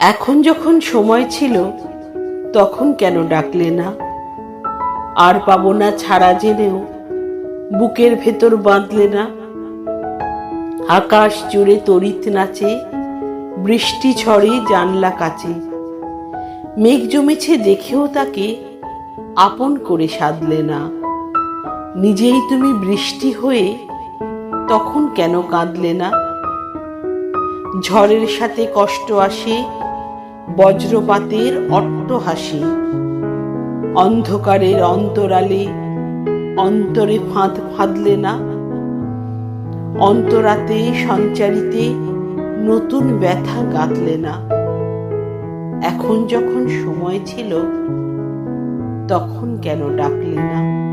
এখন যখন সময় ছিল, তখন কেন ডাকলে না? আর পাবো না ছাড়া জেনেও বুকের ভেতর বাঁধলে না? আকাশ জুড়ে তড়িৎ নাচে, বৃষ্টি ঝড়ে জানলা কাচে। মেঘ জমেছে দেখেও তাকে আপন করে সাধলে না। নিজেই তুমি বৃষ্টি হয়ে তখন কেন কাঁদলে না? ঝড়ের সাথে কষ্ট আসে বজ্রপাতের অট্ট হাসি অন্ধকারের অন্তরালে অন্তরে ফাঁদ ফাঁদলে না। অন্তরাতে সঞ্চারিতে নতুন ব্যথা গাঁথলে না। এখন যখন সময় ছিল, তখন কেন ডাকলে না?